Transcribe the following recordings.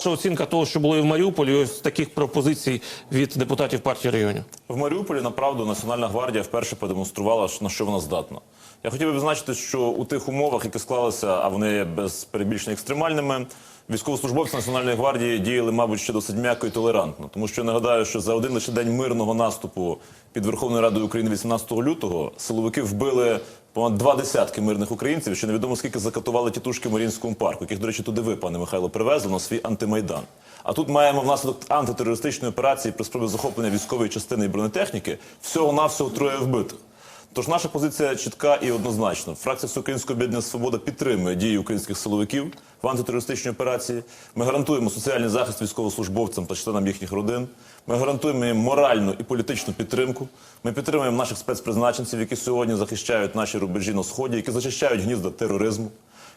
Ваша оцінка того, що було і в Маріуполі, ось таких пропозицій від депутатів партії регіонів. В Маріуполі направду Національна гвардія вперше продемонструвала, на що вона здатна. Я хотів би відзначити, що у тих умовах, які склалися, а вони без перебільшення екстремальними, військовослужбовці Національної гвардії діяли, мабуть, ще досить м'яко і толерантно. Тому що я нагадаю, що за один лише день мирного наступу під Верховною Радою України 18 лютого силовики вбили понад два десятки мирних українців, що невідомо скільки закатували тітушки в Марінському парку, яких, до речі, туди ви, пане Михайло, привезли на свій антимайдан. А тут маємо внаслідок антитерористичної операції при спробі захоплення військової частини і бронетехніки всього навсього троє вбитих. Тож наша позиція чітка і однозначна. Фракція Всеукраїнського об'єднання Свобода підтримує дії українських силовиків в антитерористичній операції. Ми гарантуємо соціальний захист військовослужбовцям та членам їхніх родин. Ми гарантуємо їм моральну і політичну підтримку. Ми підтримуємо наших спецпризначенців, які сьогодні захищають наші рубежі на сході, які зачищають гнізда тероризму.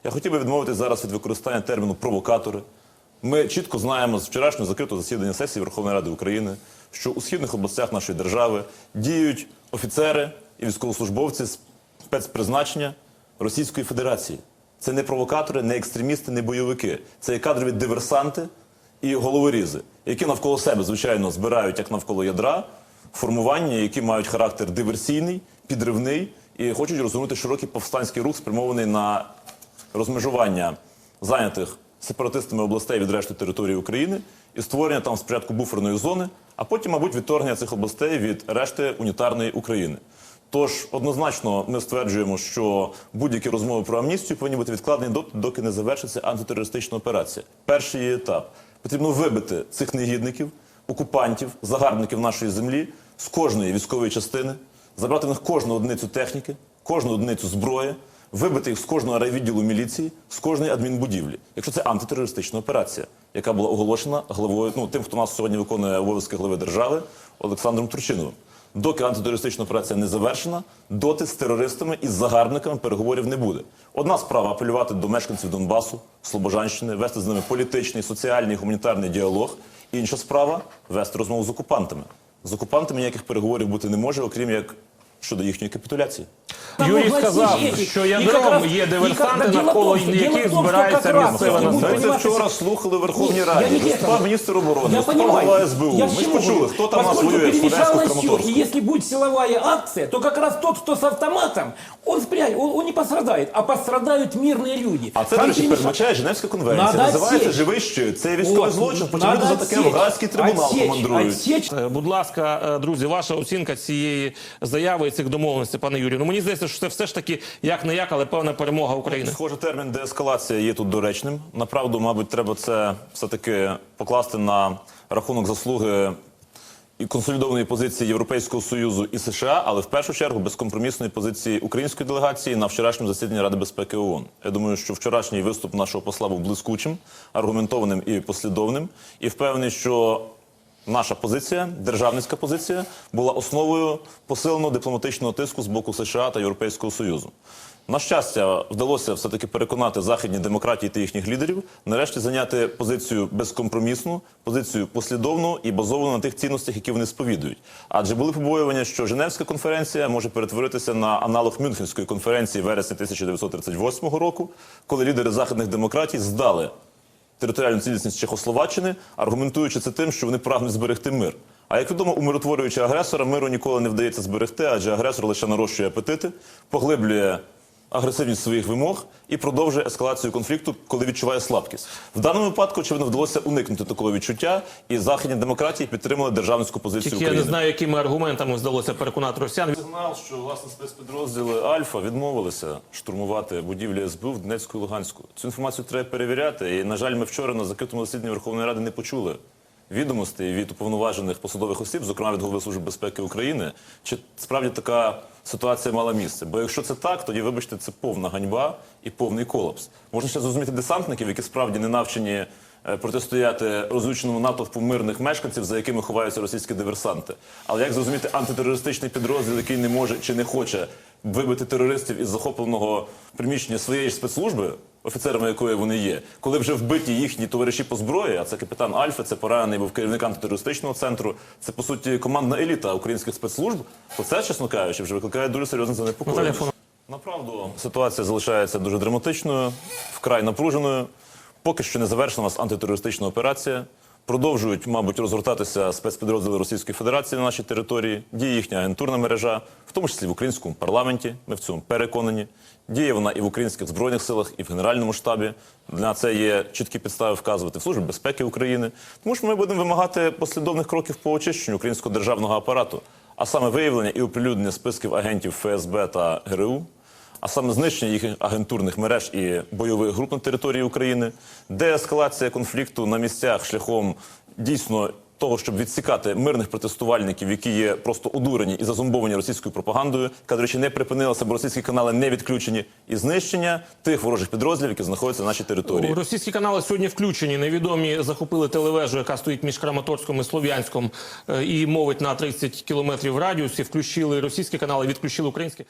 Я хотів би відмовитись зараз від використання терміну провокатори. Ми чітко знаємо з вчорашнього закритого засідання сесії Верховної Ради України, що у східних областях нашої держави діють офіцери і військовослужбовці спецпризначення Російської Федерації. Це не провокатори, не екстремісти, не бойовики. Це є кадрові диверсанти і головорізи, які навколо себе, звичайно, збирають як навколо ядра формування, які мають характер диверсійний, підривний і хочуть розгорнути широкий повстанський рух, спрямований на розмежування зайнятих сепаратистами областей від решти території України і створення там спочатку буферної зони, а потім, мабуть, відторгнення цих областей від решти унітарної України. Тож однозначно ми стверджуємо, що будь-які розмови про амністію повинні бути відкладені доки не завершиться антитерористична операція. Перший її етап потрібно вибити цих негідників, окупантів, загарбників нашої землі з кожної військової частини, забрати в них кожну одиницю техніки, кожну одиницю зброї, вибити їх з кожного райвідділу міліції, з кожної адмінбудівлі, якщо це антитерористична операція, яка була оголошена главою, ну тим, хто нас сьогодні виконує обов'язки глави держави Олександром Турчиновим. Доки антитерористична операція не завершена, доти з терористами і з загарбниками переговорів не буде. Одна справа апелювати до мешканців Донбасу, Слобожанщини, вести з ними політичний, соціальний, гуманітарний діалог. Інша справа вести розмову з окупантами. З окупантами ніяких переговорів бути не може, окрім як щодо їхньої капітуляції. Юрій сказав, що ядром є диверсанти, в навколо яких збирається как раз Ми це вчора слухали в Верховній Раді. Виступав міністр оборони, Я виступав голова СБУ. Я Ми ж почули, хто там нас воює в на и Краматорську. если будет силовая акция, то как раз тот, кто с автоматом, он, спря... он, он не пострадает, а пострадают мирные люди. А це, до речі, передбачає Женевська конвенція. Надо Називається живий. Це військовий Вот, злочин. надо Почему за таке в Гаазький трибунал отсечь, командують. Е, Будь ласка, е, друзі, ваша оцінка цієї заяви цих домовленостей, пане Юрію. Ну мені здається, що це все ж таки як не як, але певна перемога України. Схоже, термін деескалація є тут доречним. Направду, мабуть, треба це все-таки покласти на рахунок заслуги і консолідованої позиції Європейського Союзу і США, але в першу чергу безкомпромісної позиції української делегації на вчорашньому засіданні Ради безпеки ООН. Я думаю, що вчорашній виступ нашого посла був блискучим, аргументованим і послідовним, і впевнений, що Наша позиція, державницька позиція, була основою посиленого дипломатичного тиску з боку США та Європейського Союзу. На щастя, вдалося все-таки переконати західні демократії та їхніх лідерів нарешті зайняти позицію безкомпромісну, позицію послідовну і базовану на тих цінностях, які вони сповідують. Адже були побоювання, що Женевська конференція може перетворитися на аналог Мюнхенської конференції вересня 1938 року, коли лідери західних демократій здали територіальну цілісність Чехословаччини, аргументуючи це тим, що вони прагнуть зберегти мир. А як відомо, умиротворюючи агресора, миру ніколи не вдається зберегти, адже агресор лише нарощує апетити, поглиблює агресивність своїх вимог і продовжує ескалацію конфлікту, коли відчуває слабкість. В даному випадку, очевидно, вдалося уникнути такого відчуття, і західні демократії підтримали державницьку позицію Тільки я не знаю, якими аргументами вдалося переконати росіян. Сигнал, що власне спецпідрозділи Альфа відмовилися штурмувати будівлі СБУ в Донецьку і Луганську. Цю інформацію треба перевіряти. І, на жаль, ми вчора на закритому засіданні Верховної Ради не почули відомостей від уповноважених посадових осіб, зокрема від голови служби безпеки України. Чи справді така ситуація мала місце? Бо якщо це так, тоді вибачте, це повна ганьба і повний колапс. Можна ще зрозуміти десантників, які справді не навчені е, протистояти розлюченому натовпу мирних мешканців, за якими ховаються російські диверсанти. Але як зрозуміти антитерористичний підрозділ, який не може чи не хоче вибити терористів із захопленого приміщення своєї спецслужби, офіцерами якої вони є, коли вже вбиті їхні товариші по зброї, а це капітан Альфа, це поранений був керівник антитерористичного центру, це по суті командна еліта українських спецслужб, то це, чесно кажучи, вже викликає дуже серйозне занепокоєння. Направду ситуація залишається дуже драматичною, вкрай напруженою. Поки що не завершена у нас антитерористична операція. Продовжують, мабуть, розгортатися спецпідрозділи Російської Федерації на нашій території. Діє їхня агентурна мережа, в тому числі в українському парламенті. Ми в цьому переконані. Діє вона і в українських збройних силах, і в Генеральному штабі. На це є чіткі підстави вказувати в Службі безпеки України. Тому що ми будемо вимагати послідовних кроків по очищенню українського державного апарату, а саме виявлення і оприлюднення списків агентів ФСБ та ГРУ а саме знищення їх агентурних мереж і бойових груп на території України, деескалація конфлікту на місцях шляхом дійсно того, щоб відсікати мирних протестувальників, які є просто одурені і зазумбовані російською пропагандою, яка, до речі, не припинилася, бо російські канали не відключені, і знищення тих ворожих підрозділів, які знаходяться на нашій території. Російські канали сьогодні включені. Невідомі захопили телевежу, яка стоїть між Краматорськом і Слов'янськом е, і мовить на 30 кілометрів радіусі. Включили російські канали, відключили українські.